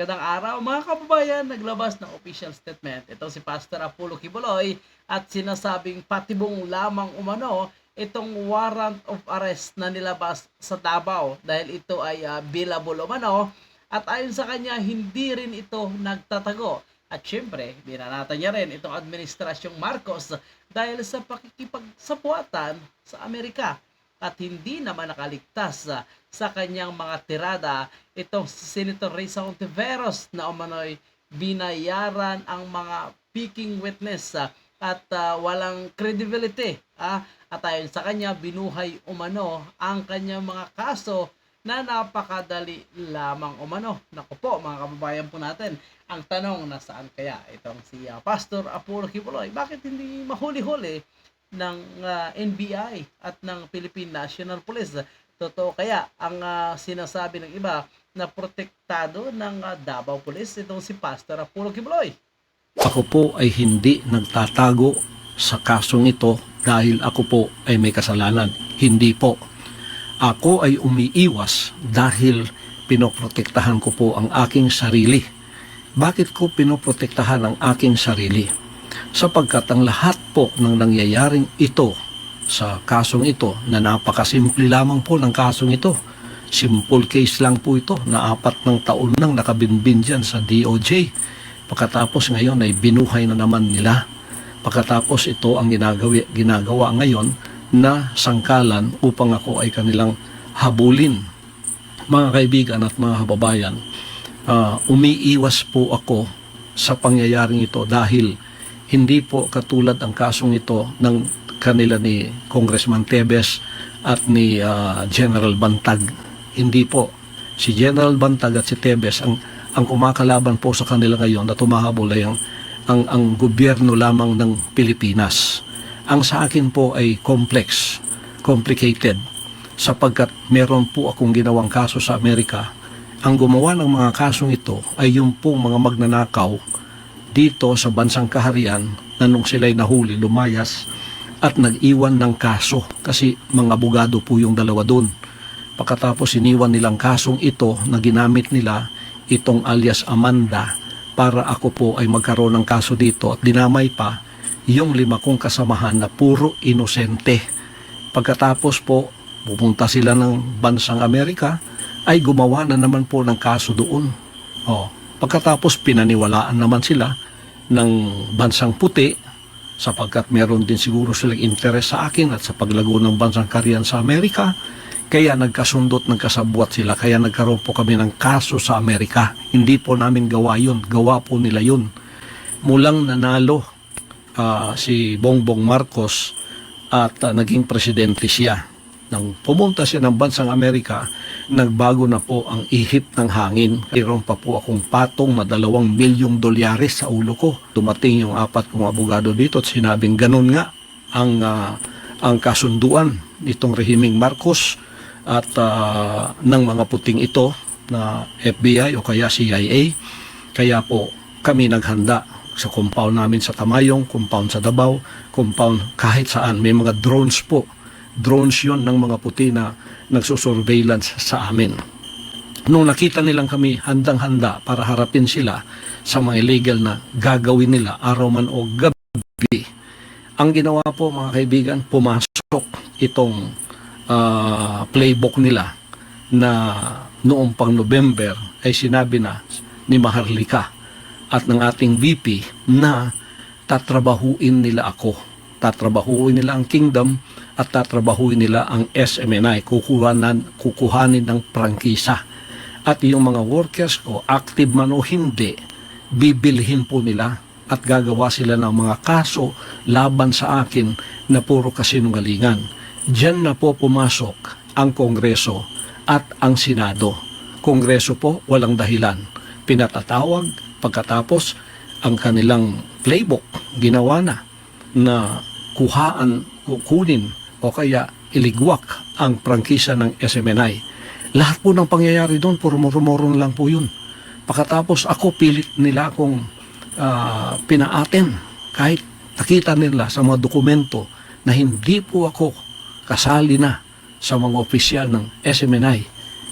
Magandang araw mga kababayan, naglabas ng official statement. Ito si Pastor Apollo Kibuloy at sinasabing patibong lamang umano itong warrant of arrest na nilabas sa Davao dahil ito ay uh, billable umano at ayon sa kanya hindi rin ito nagtatago. At syempre, binanata niya rin itong administrasyong Marcos dahil sa pakikipagsapuatan sa Amerika at hindi naman nakaligtas ah, sa kanyang mga tirada itong si Senator Risa Ontiveros na umano'y binayaran ang mga speaking witness ah, at ah, walang credibility ah, at ayon sa kanya binuhay umano ang kanyang mga kaso na napakadali lamang umano. Naku po mga kababayan po natin, ang tanong nasaan kaya itong si ah, Pastor Apollo Kibuloy, bakit hindi mahuli-huli ng ah, NBI at ng Philippine National Police. Totoo kaya ang ah, sinasabi ng iba na protektado ng ah, Davao Police itong si Pastor Apollo Kibuloy. Ako po ay hindi nagtatago sa kasong ito dahil ako po ay may kasalanan. Hindi po. Ako ay umiiwas dahil pinoprotektahan ko po ang aking sarili. Bakit ko pinoprotektahan ang aking sarili? Sapagkat ang lahat po ng nangyayaring ito sa kasong ito na napakasimple lamang po ng kasong ito. Simple case lang po ito na apat ng taon nang nakabinbin dyan sa DOJ. Pagkatapos ngayon ay binuhay na naman nila. Pagkatapos ito ang ginagawa, ginagawa ngayon na sangkalan upang ako ay kanilang habulin. Mga kaibigan at mga kababayan, ah, umiiwas po ako sa pangyayaring ito dahil hindi po katulad ang kasong ito ng kanila ni Congressman Tebes at ni ah, General Bantag. Hindi po. Si General Bantag at si Tebes ang ang kumakalaban po sa kanila ngayon na tumahabol ay ang, ang, ang gobyerno lamang ng Pilipinas. Ang sa akin po ay complex, complicated, sapagkat meron po akong ginawang kaso sa Amerika. Ang gumawa ng mga kasong ito ay yung pong mga magnanakaw dito sa bansang kaharian na nung sila'y nahuli, lumayas at nag-iwan ng kaso kasi mga abogado po yung dalawa doon. Pagkatapos iniwan nilang kasong ito na ginamit nila itong alias Amanda para ako po ay magkaroon ng kaso dito at dinamay pa yung lima kong kasamahan na puro inosente. Pagkatapos po, pupunta sila ng bansang Amerika, ay gumawa na naman po ng kaso doon. Oh, pagkatapos pinaniwalaan naman sila ng bansang puti sapagkat meron din siguro silang interes sa akin at sa paglago ng bansang Korean sa Amerika. Kaya nagkasundot, nagkasabwat sila. Kaya nagkaroon po kami ng kaso sa Amerika. Hindi po namin gawa yun. Gawa po nila yun. Mulang nanalo ah, si Bongbong Marcos at ah, naging presidente siya. Nang pumunta siya ng bansang Amerika, nagbago na po ang ihip ng hangin. Mayroon pa po akong patong na dalawang milyong dolyares sa ulo ko. Dumating yung apat kong abogado dito at sinabing ganun nga ang ah, ang kasunduan nitong rehiming Marcos at ah, ng mga puting ito na FBI o kaya CIA. Kaya po kami naghanda sa compound namin sa Tamayong, compound sa Davao, compound kahit saan. May mga drones po. Drones yon ng mga puti na nagsusurveillance sa amin. Nung nakita nilang kami handang-handa para harapin sila sa mga illegal na gagawin nila araw man o gabi, ang ginawa po mga kaibigan, pumasok itong ah, playbook nila na noong pang November ay sinabi na ni Maharlika at ng ating VP na tatrabahuin nila ako. Tatrabahuin nila ang kingdom at tatrabahuin nila ang SMNI. Kukuhanan, kukuhanin ng prangkisa. At yung mga workers ko, active man o hindi, bibilhin po nila at gagawa sila ng mga kaso laban sa akin na puro kasinungalingan. Diyan na po pumasok ang Kongreso at ang Senado. Kongreso po walang dahilan. Pinatatawag pagkatapos ang kanilang playbook ginawa na na kuhaan, kukunin o kaya iligwak ang prangkisa ng SMNI. Lahat po ng pangyayari doon, puro rumorong lang po yun. Pagkatapos ako, pilit nila akong ah, pinaaten kahit nakita nila sa mga dokumento na hindi po ako kasali na sa mga opisyal ng SMNI.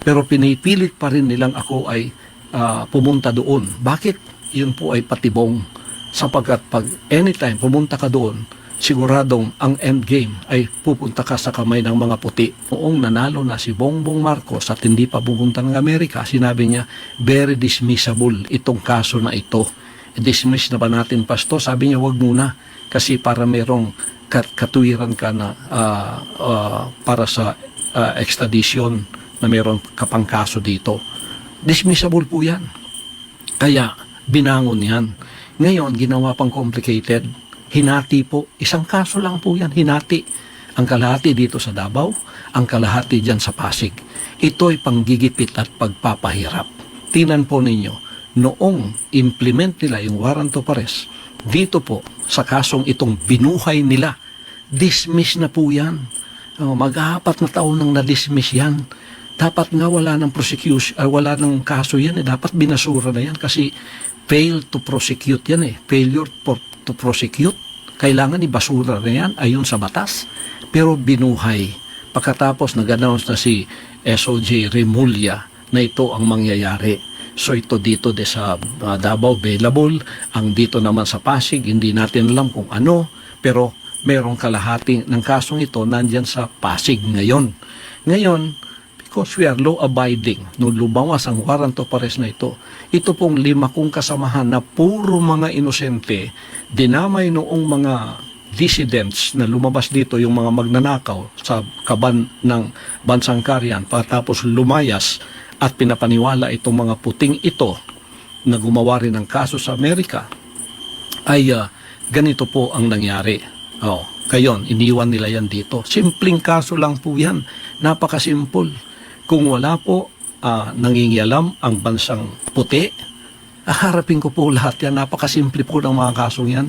Pero pinipilit pa rin nilang ako ay ah, pumunta doon. Bakit? Yun po ay patibong sapagkat pag anytime pumunta ka doon, siguradong ang end game ay pupunta ka sa kamay ng mga puti. Noong nanalo na si Bongbong Marcos at hindi pa pupunta ng Amerika, sinabi niya, very dismissible itong kaso na ito. Dismiss na ba natin, Pasto? Sabi niya, wag muna. Kasi para merong kat- katuwiran ka na ah, ah, para sa ah, extradition na meron kapang kaso dito. Dismissible po yan. Kaya binangon yan. Ngayon, ginawa pang complicated. Hinati po. Isang kaso lang po yan. Hinati. Ang kalahati dito sa Davao, ang kalahati dyan sa Pasig. Ito ay panggigipit at pagpapahirap. Tinan po ninyo, noong implement nila yung warrant of arrest, dito po, sa kasong itong binuhay nila, dismiss na po yan. Oh, mag-aapat na taon nang na-dismiss yan. Dapat nga wala ng prosecution, ah, wala ng kaso yan eh. Dapat binasura na yan kasi fail to prosecute yan eh. Failure for, to prosecute. Kailangan ibasura na yan ayon sa batas. Pero binuhay. Pagkatapos nag-announce na si SOJ Remulla na ito ang mangyayari. So ito dito de sa ah, Davao available, ang dito naman sa Pasig, hindi natin alam kung ano, pero merong kalahati ng kasong ito nandyan sa Pasig ngayon. Ngayon, because we are law-abiding, nung lumawas ang warrant of arrest na ito, ito pong lima kong kasamahan na puro mga inosente, dinamay noong mga dissidents na lumabas dito yung mga magnanakaw sa kaban ng bansang Karyan pagkatapos lumayas at pinapaniwala itong mga puting ito na gumawa rin ng kaso sa Amerika ay ah, ganito po ang nangyari. Oh, kayon, iniwan nila yan dito. Simpleng kaso lang po yan. Napakasimple. Kung wala po ah, nangingialam ang bansang puti, harapin ko po lahat yan. Napakasimple po ng mga kasong yan.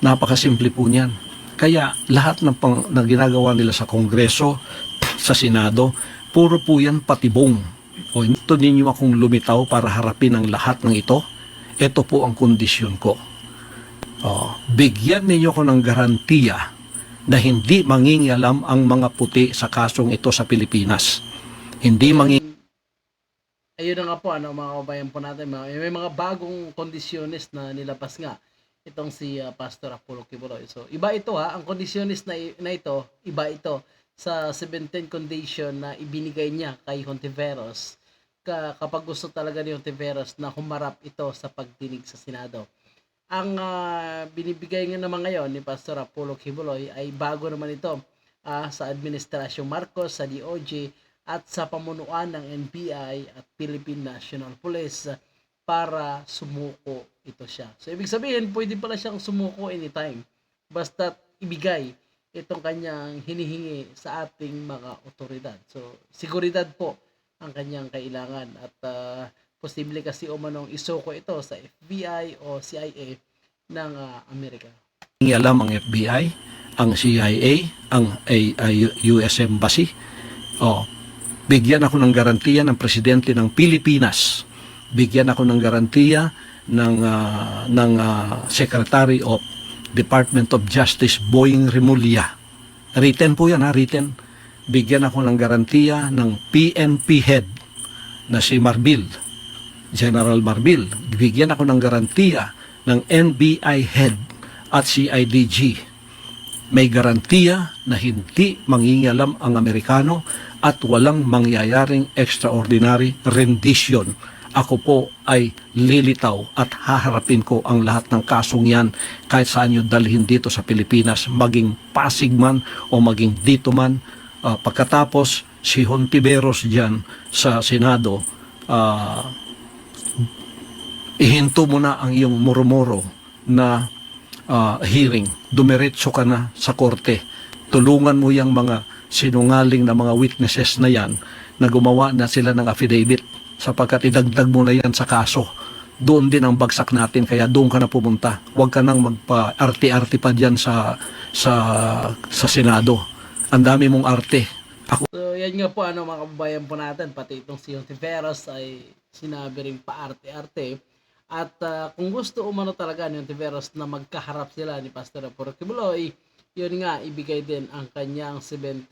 Napakasimple po niyan. Kaya lahat ng pang, na ginagawa nila sa Kongreso, sa Senado, puro po yan patibong. O ito ninyo akong lumitaw para harapin ang lahat ng ito. Ito po ang kondisyon ko. Oh, bigyan ninyo ko ng garantiya na hindi mangingialam ang mga puti sa kasong ito sa Pilipinas. Hindi mangi ayun na nga po ano mga kabayan po natin mga, may mga bagong kondisyones na nilabas nga itong si uh, Pastor Apollo Kibuloy. So iba ito ha, ang kondisyones na, na ito, iba ito sa 17 condition na ibinigay niya kay Hontiveros ka, kapag gusto talaga ni Hontiveros na humarap ito sa pagdinig sa Senado. Ang ah, binibigay nga naman ngayon ni Pastor Apollo Kibuloy ay bago naman ito ah, sa Administrasyong Marcos, sa DOJ at sa pamunuan ng NBI at Philippine National Police para sumuko ito siya. So ibig sabihin, pwede pala siyang sumuko anytime. Basta ibigay itong kanyang hinihingi sa ating mga otoridad. So seguridad po ang kanyang kailangan at ah, posible kasi umanong isuko ito sa FBI o CIA ng ah, Amerika. alam ang FBI, ang CIA, ang ay, US Embassy. Oh, bigyan ako ng garantiya ng presidente ng Pilipinas. Bigyan ako ng garantiya ng ah, ng ah, Secretary of Department of Justice Boying Remulla. Written po yan ha, written. Bigyan ako ng garantiya ng PNP head na si Marbil, General Marbil. Bigyan ako ng garantiya ng NBI head at CIDG. May garantiya na hindi mangingialam ang Amerikano at walang mangyayaring extraordinary rendition. Ako po ay lilitaw at haharapin ko ang lahat ng kasong yan kahit saan nyo dalhin dito sa Pilipinas, maging Pasig man o maging dito man. Ah, pagkatapos, si Hontiveros dyan sa Senado, ah, ihinto mo na ang iyong murmuro na ah, hearing. Dumiretso ka na sa korte. Tulungan mo yung mga sinungaling na mga witnesses na yan na gumawa na sila ng affidavit sapagkat idagdag mo na yan sa kaso. Doon din ang bagsak natin kaya doon ka na pumunta. Huwag ka nang magpa-arte-arte pa dyan sa, sa, sa Senado. Ang dami mong arte. Ako So, yan nga po, ano, mga kababayan po natin, pati itong si Ontiveros ay sinabi rin paarte-arte. At ah, kung gusto umano talaga ni Ontiveros na magkaharap sila ni Pastor Apuro Kibuloy, yun nga, ibigay din ang kanyang 17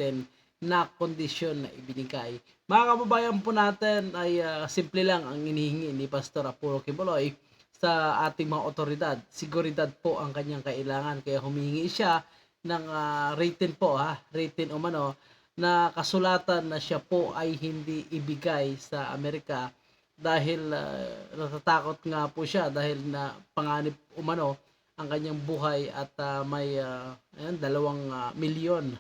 na kondisyon na ibinigay. Mga kababayan po natin ay ah, simple lang ang inihingi ni Pastor Apollo Kibuloy sa ating mga otoridad. Seguridad po ang kanyang kailangan kaya humingi siya ng ah, rating po ha, rating umano na kasulatan na siya po ay hindi ibigay sa Amerika dahil ah, natatakot nga po siya dahil na panganib umano ang kanyang buhay at ah, may ah, ayan, dalawang ah, milyon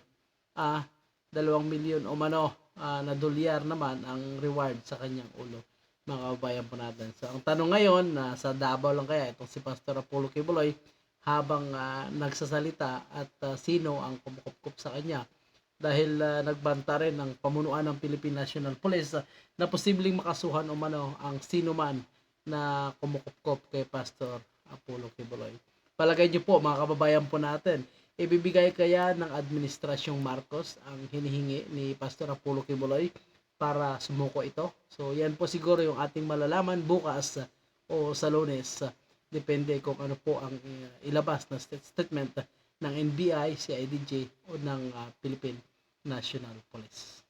ah dalawang milyon umano ah, na dolyar naman ang reward sa kanyang ulo mga kababayan po natin. So ang tanong ngayon na sa Davao lang kaya itong si Pastor Apollo Kibuloy habang ah, nagsasalita at ah, sino ang kumukupkup sa kanya dahil ah, nagbanta rin ng pamunuan ng Philippine National Police ah, na posibleng makasuhan umano ang sino man na kumukupkup kay Pastor Apollo Kibuloy. Palagay niyo po mga kababayan po natin, ibibigay kaya ng Administrasyong Marcos ang hinihingi ni Pastor Apollo Kibuloy para sumuko ito? So yan po siguro yung ating malalaman bukas ah, o sa lunes. ah, Depende kung ano po ang uh, ilabas na stat- statement ng NBI, CIDJ o ng ah, Philippine National Police.